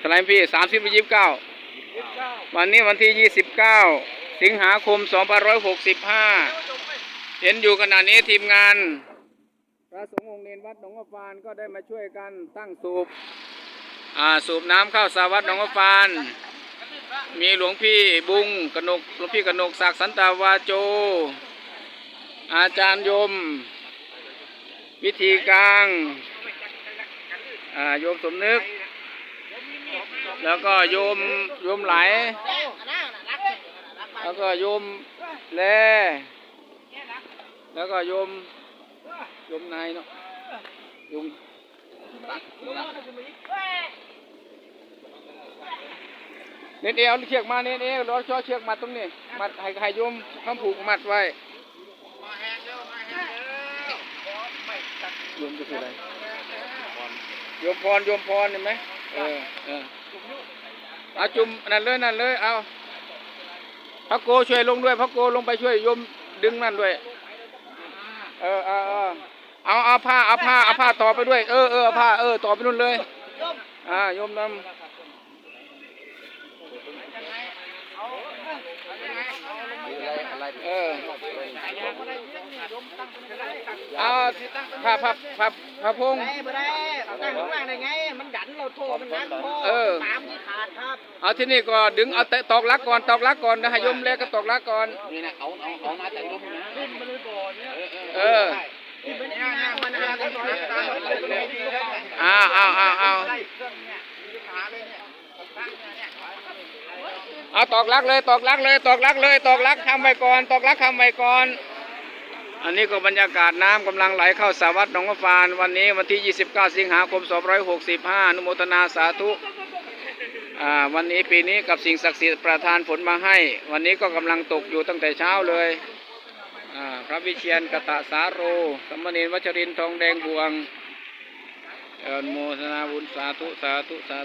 สไลม์พี่สามสิบยี่สิบเก้าวันนี้วันที่ยี่สิบเก้าสิงหาคมสองพันร้อยหกสิบห้าเห็นอยู่ขณะนี้ทีมงาน พระสงฆ์องค์เนรวัดหนองกระฟานก็ได้มาช่วยกันตั้งสูบอ่าสูบน้ำเข้าสาวัดหนองกระฟาน มีหลวงพี่บุงกนกหลวงพี่กนกศักดิ์สันตาวาโจ อาจารย์ยม วิธีกลางอ่าโยมสมนึก แล้วก็โยมโยมไหล แล้วก็โยมแลแล้วก็โยมโยมนายเนาะโยมเน็ตเอวเชือกมาเน็ตเอวรอช่อเชือกมัดตรงนี้มัดให้ให้โยมคำผูกมัดไว้โยมจะคืออะไรโยมพรโยมพรเห็นไหมเออเออ เอาจุ่มนั่นเลยนั่นเลยเอาพระโกช่วยลงด้วยพระโกลงไปช่วยโยมดึงนั่นด้วย เออเออเออเอาเอาผ้าเอาผ้าเอาผ้าต่อไปด้วย เออเออเอาผ้าเออต่อไปนู่นเลยอ่าโยมนำ เออเอาผ้าผ้าผ้าผ้าพงได้บ่ได้ตั้งข้างล่างได้ไง มันดันเราโทรมันนักพอเออตามที่ขาดครับ เอาที่นี่ก็ดึงเอาแต่ตอกลักก่อนตอกลักก่อนนะให้โยมเล็กก็ตอกลักก่อน นี่นะเอาเอาเอามาแต่ลมนะขึ้นมาเลยก่อนเนี่ยเออเอาเอ้าวอ้าวอ้าวอ้าว เอาตอกลักเลยตอกลักเลยตอกลักเลยตอกลักทำไว้ก่อนตอกลักทำไว้ก่อน อันนี้ก็บรรยากาศน้ำกำลังไหลเข้าสาวัดหนองฟาน วันนี้วันที่ 29 สิงหาคม 2565 อนุโมทนาสาธุอ่าวันนี้ปีนี้กับสิ่งศักดิ์สิทธิ์ประทานฝนมาให้ วันนี้ก็กำลังตกอยู่ตั้งแต่เช้าเลยอ่าพระวิเชียนกตะสาโร สมณีวัชรินทองแดงบวงเอออนุโมทนาบุญสาธุสาธุสาธุ